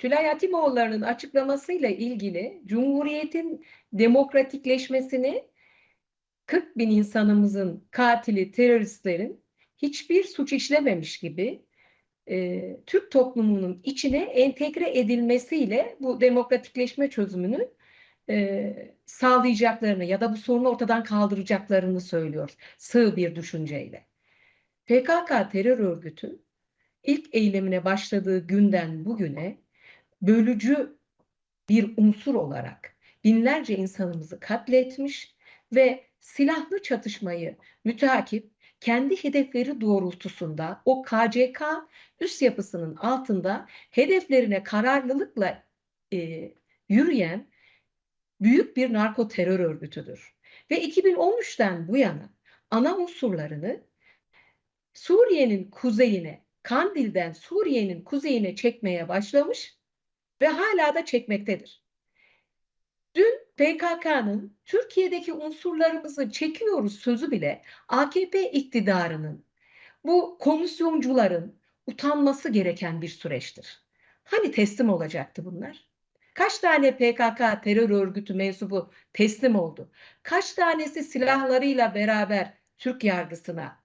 Tülay Hatimoğulları'nın açıklamasıyla ilgili Cumhuriyet'in demokratikleşmesini 40 bin insanımızın katili teröristlerin hiçbir suç işlememiş gibi e, Türk toplumunun içine entegre edilmesiyle bu demokratikleşme çözümünü e, sağlayacaklarını ya da bu sorunu ortadan kaldıracaklarını söylüyor sığ bir düşünceyle. PKK terör örgütü ilk eylemine başladığı günden bugüne bölücü bir unsur olarak binlerce insanımızı katletmiş ve silahlı çatışmayı müteakip kendi hedefleri doğrultusunda o KCK üst yapısının altında hedeflerine kararlılıkla e, yürüyen büyük bir narko terör örgütüdür. Ve 2013'ten bu yana ana unsurlarını Suriye'nin kuzeyine, Kandil'den Suriye'nin kuzeyine çekmeye başlamış ve hala da çekmektedir. Dün PKK'nın Türkiye'deki unsurlarımızı çekiyoruz sözü bile AKP iktidarının bu komisyoncuların utanması gereken bir süreçtir. Hani teslim olacaktı bunlar? Kaç tane PKK terör örgütü mensubu teslim oldu? Kaç tanesi silahlarıyla beraber Türk yargısına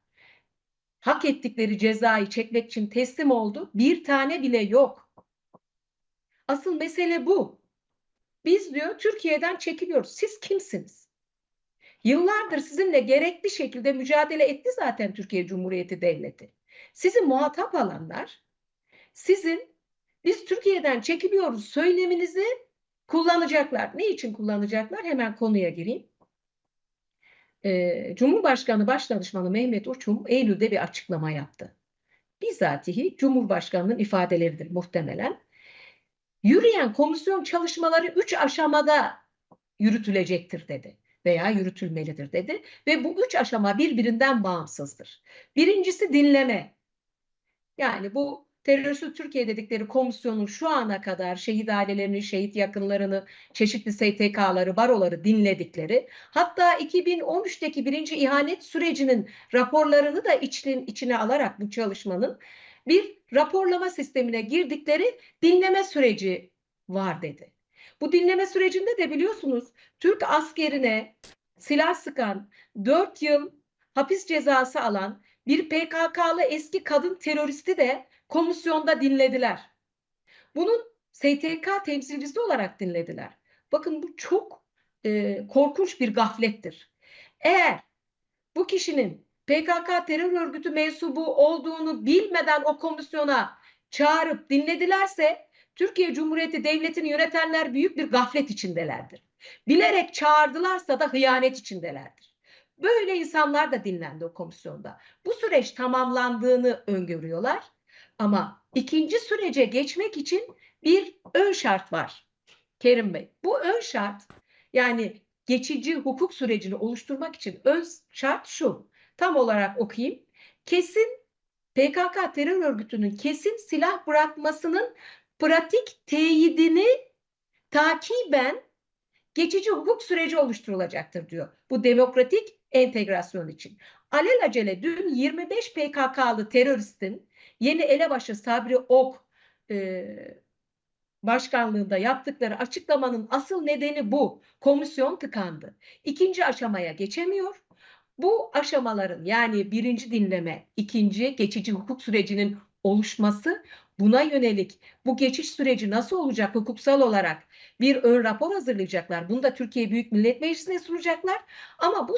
hak ettikleri cezayı çekmek için teslim oldu? Bir tane bile yok. Asıl mesele bu. Biz diyor Türkiye'den çekiliyoruz. Siz kimsiniz? Yıllardır sizinle gerekli şekilde mücadele etti zaten Türkiye Cumhuriyeti Devleti. Sizi muhatap alanlar sizin biz Türkiye'den çekiliyoruz söyleminizi kullanacaklar. Ne için kullanacaklar? Hemen konuya gireyim. Ee, Cumhurbaşkanı Başdanışmanı Mehmet Uçum Eylül'de bir açıklama yaptı. Bizatihi Cumhurbaşkanı'nın ifadeleridir muhtemelen. Yürüyen komisyon çalışmaları üç aşamada yürütülecektir dedi veya yürütülmelidir dedi ve bu üç aşama birbirinden bağımsızdır. Birincisi dinleme. Yani bu terörsüz Türkiye dedikleri komisyonun şu ana kadar şehit ailelerini, şehit yakınlarını, çeşitli STK'ları, baroları dinledikleri, hatta 2013'teki birinci ihanet sürecinin raporlarını da içinin, içine alarak bu çalışmanın bir raporlama sistemine girdikleri dinleme süreci var dedi. Bu dinleme sürecinde de biliyorsunuz Türk askerine silah sıkan, 4 yıl hapis cezası alan bir PKK'lı eski kadın teröristi de komisyonda dinlediler. Bunun STK temsilcisi olarak dinlediler. Bakın bu çok e, korkunç bir gaflettir. Eğer bu kişinin PKK terör örgütü mensubu olduğunu bilmeden o komisyona çağırıp dinledilerse Türkiye Cumhuriyeti Devleti'ni yönetenler büyük bir gaflet içindelerdir. Bilerek çağırdılarsa da hıyanet içindelerdir. Böyle insanlar da dinlendi o komisyonda. Bu süreç tamamlandığını öngörüyorlar. Ama ikinci sürece geçmek için bir ön şart var. Kerim Bey, bu ön şart yani geçici hukuk sürecini oluşturmak için ön şart şu. Tam olarak okuyayım. Kesin PKK terör örgütünün kesin silah bırakmasının pratik teyidini takiben geçici hukuk süreci oluşturulacaktır diyor. Bu demokratik entegrasyon için. Alelacele dün 25 PKK'lı teröristin yeni elebaşı Sabri Ok e, başkanlığında yaptıkları açıklamanın asıl nedeni bu. Komisyon tıkandı. İkinci aşamaya geçemiyor. Bu aşamaların yani birinci dinleme, ikinci geçici hukuk sürecinin oluşması buna yönelik bu geçiş süreci nasıl olacak hukuksal olarak bir ön rapor hazırlayacaklar. Bunu da Türkiye Büyük Millet Meclisi'ne sunacaklar. Ama bu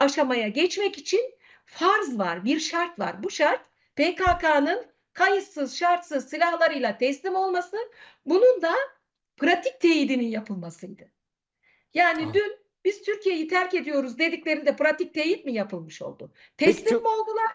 aşamaya geçmek için farz var, bir şart var. Bu şart PKK'nın kayıtsız, şartsız silahlarıyla teslim olması, bunun da pratik teyidinin yapılmasıydı. Yani Ah. dün biz Türkiye'yi terk ediyoruz dediklerinde pratik teyit mi yapılmış oldu? Teslim çok- mi oldular?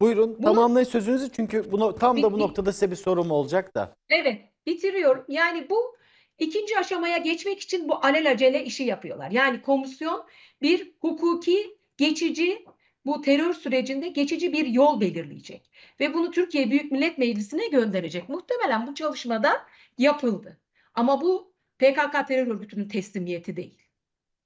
Buyurun Bunu- tamamlayın sözünüzü çünkü bunu, tam da bu noktada size bir sorum olacak da. Evet, bitiriyorum. Yani bu ikinci aşamaya geçmek için bu alelacele işi yapıyorlar. Yani komisyon bir hukuki geçici bu terör sürecinde geçici bir yol belirleyecek ve bunu Türkiye Büyük Millet Meclisi'ne gönderecek. Muhtemelen bu çalışmada yapıldı. Ama bu PKK terör örgütünün teslimiyeti değil.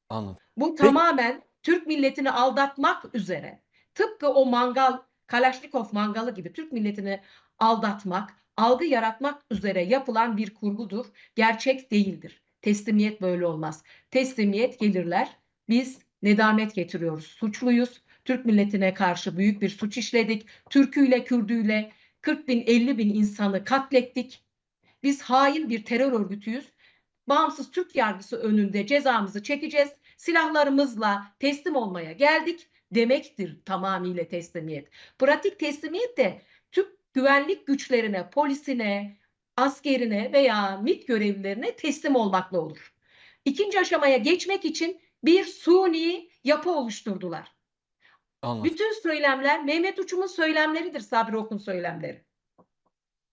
Anladım. Bu tamamen Türk milletini aldatmak üzere. Tıpkı o mangal, Kalaşnikov mangalı gibi Türk milletini aldatmak, algı yaratmak üzere yapılan bir kurgudur. Gerçek değildir. Teslimiyet böyle olmaz. Teslimiyet gelirler. Biz nedamet getiriyoruz. Suçluyuz. Türk milletine karşı büyük bir suç işledik. Türküyle, Kürdüyle 40 bin, 50 bin insanı katlettik. Biz hain bir terör örgütüyüz. Bağımsız Türk yargısı önünde cezamızı çekeceğiz. Silahlarımızla teslim olmaya geldik demektir tamamıyla teslimiyet. Pratik teslimiyet de Türk güvenlik güçlerine, polisine, askerine veya MİT görevlilerine teslim olmakla olur. İkinci aşamaya geçmek için bir suni yapı oluşturdular. Anladım. Bütün söylemler Mehmet Uçum'un söylemleridir Sabri Okun söylemleri.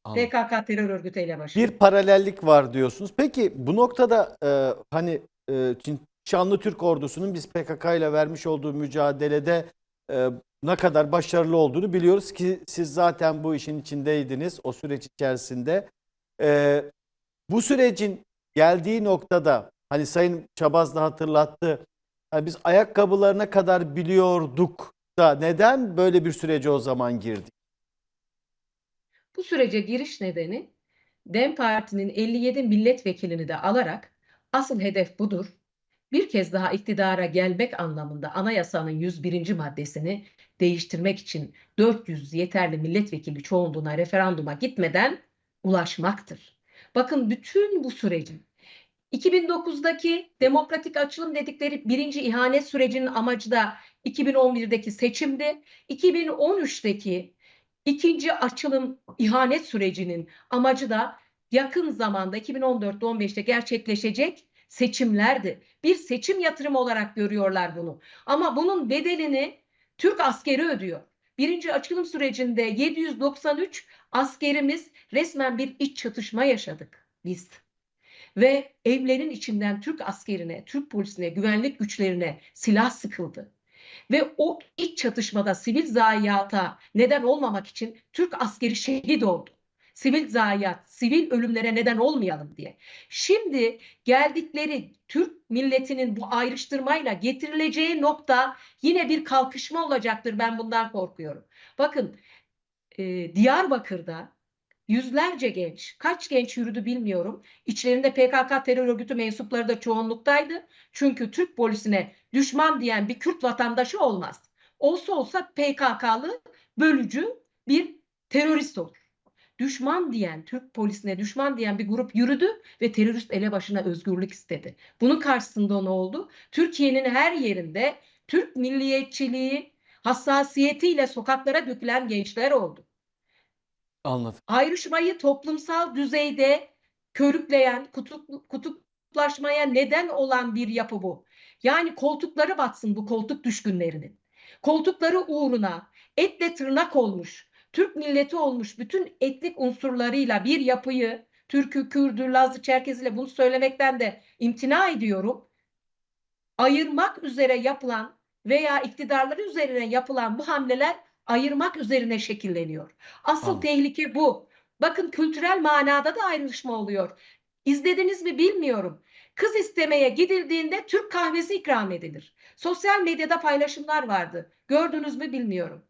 Anladım. PKK terör örgütüyle başlıyor. Bir paralellik var diyorsunuz. Peki bu noktada e, hani e, Çin- Şanlı Türk ordusunun biz PKK ile vermiş olduğu mücadelede e, ne kadar başarılı olduğunu biliyoruz ki siz zaten bu işin içindeydiniz o süreç içerisinde. E, bu sürecin geldiği noktada hani Sayın Çabaz da hatırlattı. hani biz ayakkabılarına kadar biliyorduk da neden böyle bir sürece o zaman girdik? Bu sürece giriş nedeni DEM Parti'nin 57 milletvekilini de alarak asıl hedef budur. Bir kez daha iktidara gelmek anlamında anayasanın 101. maddesini değiştirmek için 400 yeterli milletvekili çoğunluğuna referanduma gitmeden ulaşmaktır. Bakın bütün bu sürecin 2009'daki demokratik açılım dedikleri birinci ihanet sürecinin amacı da 2011'deki seçimdi. 2013'teki ikinci açılım ihanet sürecinin amacı da yakın zamanda 2014'te 15'te gerçekleşecek seçimlerdi. Bir seçim yatırımı olarak görüyorlar bunu. Ama bunun bedelini Türk askeri ödüyor. Birinci açılım sürecinde 793 askerimiz resmen bir iç çatışma yaşadık biz. Ve evlerin içinden Türk askerine, Türk polisine, güvenlik güçlerine silah sıkıldı. Ve o iç çatışmada sivil zayiata neden olmamak için Türk askeri şehit oldu. Sivil zayiat, sivil ölümlere neden olmayalım diye. Şimdi geldikleri Türk milletinin bu ayrıştırmayla getirileceği nokta yine bir kalkışma olacaktır. Ben bundan korkuyorum. Bakın e, Diyarbakır'da yüzlerce genç, kaç genç yürüdü bilmiyorum. İçlerinde PKK terör örgütü mensupları da çoğunluktaydı. Çünkü Türk polisine düşman diyen bir Kürt vatandaşı olmaz. Olsa olsa PKK'lı bölücü bir terörist olur. Düşman diyen, Türk polisine düşman diyen bir grup yürüdü ve terörist elebaşına özgürlük istedi. Bunun karşısında ne oldu? Türkiye'nin her yerinde Türk milliyetçiliği hassasiyetiyle sokaklara dökülen gençler oldu Anladım. ayrışmayı toplumsal düzeyde körükleyen, kutup, kutuplaşmaya neden olan bir yapı bu. Yani koltukları batsın bu koltuk düşkünlerinin. Koltukları uğruna etle tırnak olmuş, Türk milleti olmuş bütün etnik unsurlarıyla bir yapıyı, Türk'ü, Kürd'ü, Laz'ı, Çerkez'iyle bunu söylemekten de imtina ediyorum. Ayırmak üzere yapılan veya iktidarları üzerine yapılan bu hamleler ayırmak üzerine şekilleniyor. Asıl Anladım. tehlike bu. Bakın kültürel manada da ayrışma oluyor. İzlediniz mi bilmiyorum. Kız istemeye gidildiğinde Türk kahvesi ikram edilir. Sosyal medyada paylaşımlar vardı. Gördünüz mü bilmiyorum.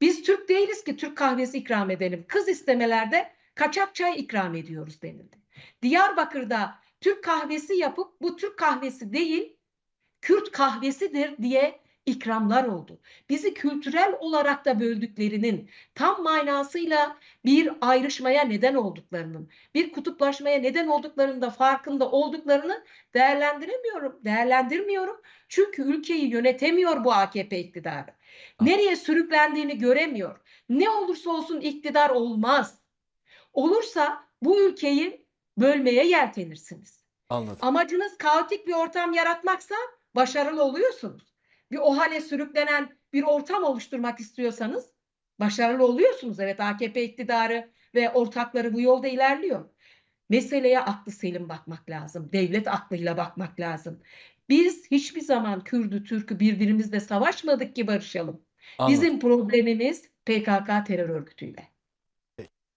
Biz Türk değiliz ki Türk kahvesi ikram edelim. Kız istemelerde kaçak çay ikram ediyoruz denildi. Diyarbakır'da Türk kahvesi yapıp bu Türk kahvesi değil Kürt kahvesidir diye ikramlar oldu. Bizi kültürel olarak da böldüklerinin tam manasıyla bir ayrışmaya neden olduklarının, bir kutuplaşmaya neden olduklarının da farkında olduklarını değerlendiremiyorum, değerlendirmiyorum. Çünkü ülkeyi yönetemiyor bu AKP iktidarı. Nereye sürüklendiğini göremiyor. Ne olursa olsun iktidar olmaz. Olursa bu ülkeyi bölmeye yeltenirsiniz. Anladım. Amacınız kaotik bir ortam yaratmaksa başarılı oluyorsunuz. Bir o hale sürüklenen bir ortam oluşturmak istiyorsanız başarılı oluyorsunuz. Evet AKP iktidarı ve ortakları bu yolda ilerliyor. Meseleye aklı selim bakmak lazım. Devlet aklıyla bakmak lazım. Biz hiçbir zaman Kürdü, Türk'ü birbirimizle savaşmadık ki barışalım. Anladım. Bizim problemimiz PKK terör örgütüyle.